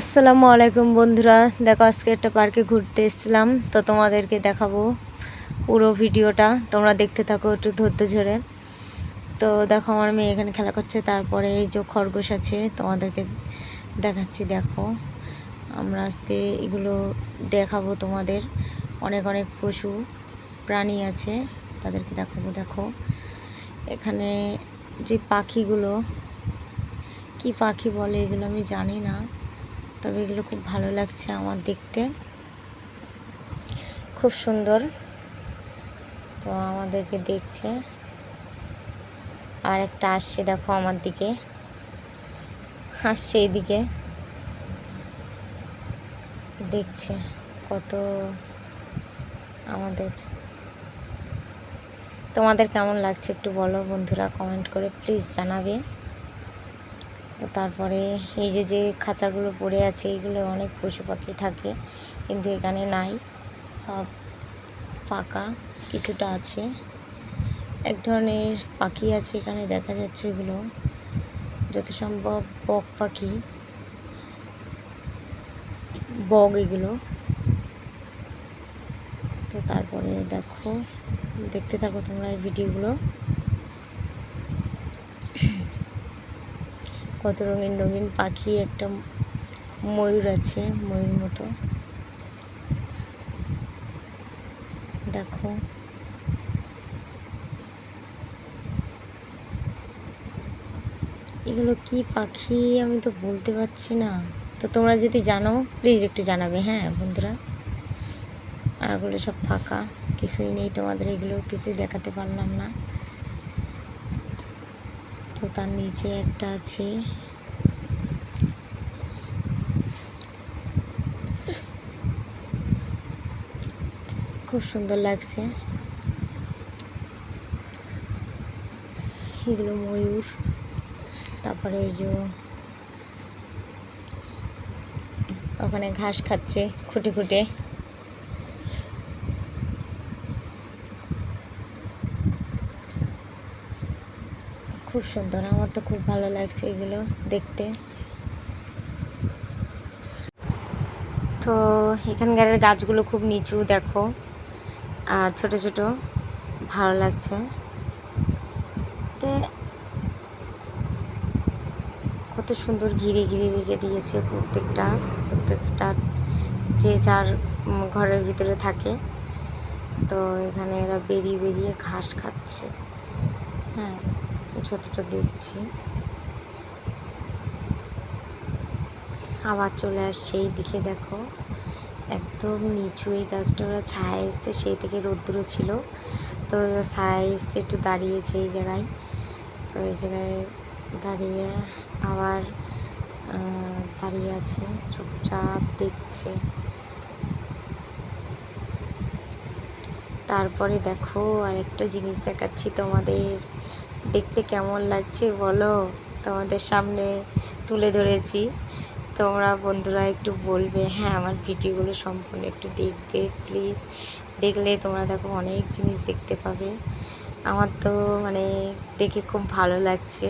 আসসালামু আলাইকুম বন্ধুরা। দেখো, আজকে একটা পার্কে ঘুরতে এসেছিলাম। তো তোমাদেরকে দেখাবো পুরো ভিডিওটা। তোমরা দেখতে থাকো একটু ধৈর্য ধরে। তো দেখো, আমার মেয়ে এখানে খেলা করছে। তারপরে এই যে খরগোশ আছে, তোমাদেরকে দেখাচ্ছি। দেখো, আমরা আজকে এগুলো দেখাবো তোমাদের। অনেক অনেক পশু, প্রাণী আছে। তাদেরকে দেখাবো। দেখো, এখানে যে পাখিগুলো, কি পাখি বলে এগুলো আমি জানি না। তবে এগুলো খুব ভালো লাগছে আমার দেখতে। খুব সুন্দর। তো আমাদেরকে দেখছে। আর একটা আসছে, দেখো আমার দিকে। হাসছে এদিকে। দেখছে কত আমাদের। তোমাদের কেমন লাগছে একটু বলো বন্ধুরা কমেন্ট করে প্লিজ জানাবে। তারপরে এই যে যে খাঁচাগুলো পড়ে আছে এইগুলো অনেক পশু পাখি থাকে, কিন্তু এখানে নাই। ফাঁকা, কিছুটা আছে। এক ধরনের পাখি আছে এখানে, দেখা যাচ্ছে এগুলো। যত সম্ভব বক পাখি বগ এগুলো। তো তারপরে দেখো, দেখতে থাকো তোমরা এই ভিডিওগুলো। কত রঙিন রঙিন পাখি, একটা ময়ূর আছে, ময়ূর মতো। দেখো। এগুলো কি পাখি? আমি তো বলতে পারছি না। তো তোমরা যদি জানো প্লিজ একটু জানাবে হ্যাঁ বন্ধুরা? আর আরগুলো সব ফাঁকা, কিছুই নেই তোমাদের, এগুলো কিছুই দেখাতে পারলাম না। তো তার নিচে একটা আছে। খুব সুন্দর লাগছে। এগুলো ময়ূর। তারপরে ওই যে ওখানে ঘাস খাচ্ছে খুঁটে খুঁটে। খুব সুন্দর, আমার তো খুব ভালো লাগছে এগুলো দেখতে। তো এখানকার গাছগুলো খুব নিচু, দেখো। আর ছোট ছোট, ভালো লাগছে। তো কত সুন্দর ঘিরে ঘিরে রেখে দিয়েছে প্রত্যেকটা প্রত্যেকটা যে যার ঘরের ভিতরে থাকে। তো এখানে এরা বেরিয়ে বেরিয়ে ঘাস খাচ্ছে। হ্যাঁ। যতটা দেখছি। আবার চলে আসছে এই দিকে দেখো। একদম নিচু এই গাছটা ওরা ছায়া এসছে, সেই থেকে রৌদ্র ছিল। তো ছায়া এসছে একটু দাঁড়িয়েছে এই জায়গায়। তো এই জায়গায় দাঁড়িয়ে আবার দাঁড়িয়ে আছে, চুপচাপ দেখছে। তারপরে দেখো আরেকটা জিনিস দেখাচ্ছি তোমাদের। দেখতে কেমন লাগছে বলো? তোমাদের সামনে তুলে ধরেছি। তোমরা বন্ধুরা একটু বলবে হ্যাঁ আমার ভিডিওগুলো সম্পূর্ণ একটু দেখবে প্লিজ দেখলে তোমরা দেখো অনেক জিনিস দেখতে পাবে। আমার তো মানে দেখে খুব ভালো লাগছে।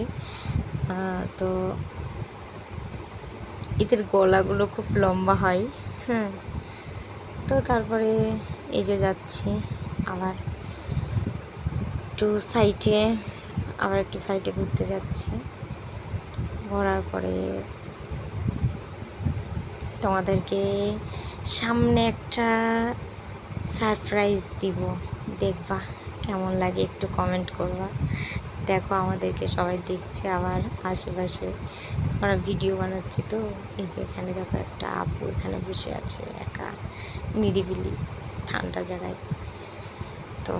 তো এদের গলাগুলো খুব লম্বা হয় হ্যাঁ। তো তারপরে এই যে যাচ্ছি আবার একটু সাইডে আবার একটু সাইডে ঘুরতে যাচ্ছি। ঘোরার পরে তোমাদেরকে সামনে একটা সারপ্রাইজ দিব। দেখবা কেমন লাগে, একটু কমেন্ট করবা। দেখো আমাদেরকে সবাই দেখছে আবার আশেপাশে। আমরা ভিডিও বানাচ্ছি তো, এই যে এখানে দেখো একটা আপু এখানে বসে আছে, একা, নিরিবিলি, ঠান্ডা জায়গায়। তো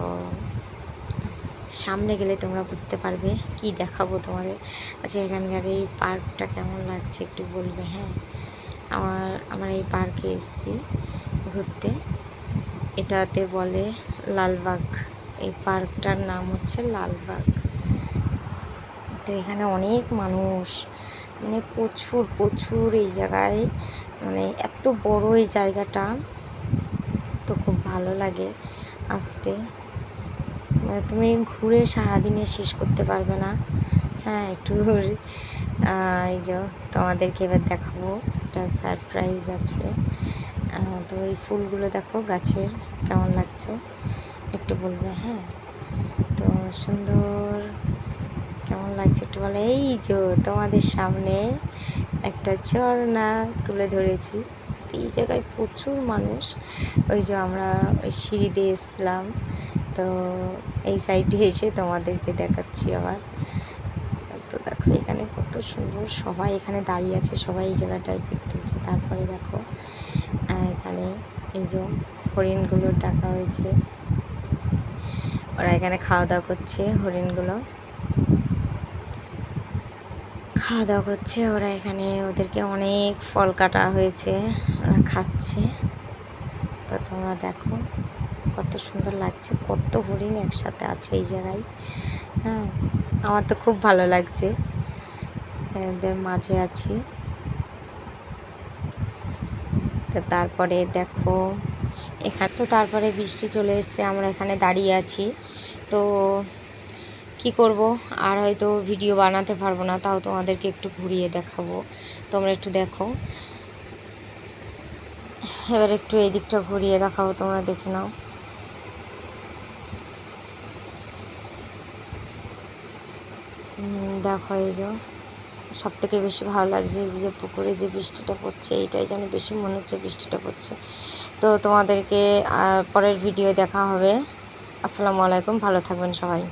সামনে গেলে তোমরা বুঝতে পারবে কি দেখাবো তোমাদের। আচ্ছা এখানকার এই পার্কটা কেমন লাগছে একটু বলবে? হ্যাঁ আমার, আমরা এই পার্কে এসেছি ঘুরতে। এটাতে বলে লালবাগ। এই পার্কটার নাম হচ্ছে লালবাগ। তো এখানে অনেক মানুষ মানে প্রচুর প্রচুর এই জায়গায় মানে এত বড় এই জায়গাটা, তো খুব ভালো লাগে আসতে। তুমি ঘুরে সারাদিনে শেষ করতে পারবে না। হ্যাঁ একটু এই যে তোমাদেরকে এবার দেখাবো। একটা সারপ্রাইজ আছে। তো এই ফুলগুলো দেখো গাছের কেমন লাগছে। একটু বলবে হ্যাঁ। তো সুন্দর। কেমন লাগছে একটু বলে। এই যে তোমাদের সামনে একটা ঝর্ণা তুলে ধরেছি। এই জায়গায় প্রচুর মানুষ। ওই যে আমরা ওই সিঁড়ি দিয়ে এসলাম তো এই সাইডে এসে তোমাদেরকে দেখাচ্ছি আবার। তো দেখো এখানে কত সুন্দর সবাই এখানে দাঁড়িয়ে আছে, সবাই এই জায়গাটায় পিক তুলছে তারপরে দেখো এখানে এই যে হরিণগুলো ডাকা হয়েছে। ওরা এখানে খাওয়া দাওয়া করছে, হরিণগুলো। খাওয়া দাওয়া করছে, ওরা এখানে ওদেরকে অনেক ফল কাটা হয়েছে, ওরা খাচ্ছে। তো তোমরা দেখো। কত সুন্দর লাগছে, কত হরিণ একসাথে আছে এই জায়গায়। হ্যাঁ আমার তো খুব ভালো লাগছে। এদের মাঝে আছি। তো তারপরে দেখো, এখানে তো তারপরে বৃষ্টি চলে এসছে, আমরা এখানে দাঁড়িয়ে আছি। তো কি করব? আর হয়তো ভিডিও বানাতে পারব না, তাও তোমাদেরকে একটু ঘুরিয়ে দেখাবো। তোমরা একটু দেখো। এবার একটু এই দিকটা ঘুরিয়ে দেখাবো, তোমরা দেখে নাও। দেখো এই যে সব থেকে বেশি ভালো লাগছে যে পুকুরে যে বৃষ্টিটা পড়ছে, এইটাই যেন বেশি মনে হচ্ছে বৃষ্টিটা পড়ছে। তো তোমাদেরকে পরের ভিডিও দেখা হবে। আসসালামু আলাইকুম, ভালো থাকবেন সবাই।